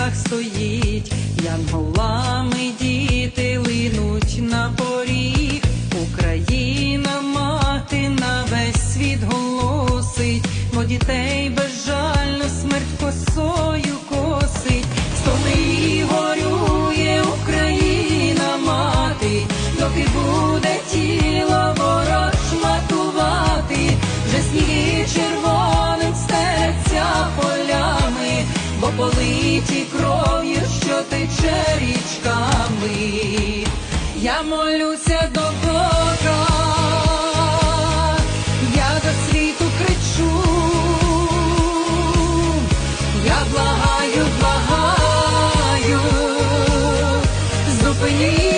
небесах стоїть, янголами діти линуть на поріг, Україна мати на весь світ голосить, бо дітей безжально смерть косою косить, столи і горює Україна мати, доки буде тіло Ополиті кров'ю, що тече річками, я молюся до Бога, я до світу кричу, я благаю, благаю, зупиніть.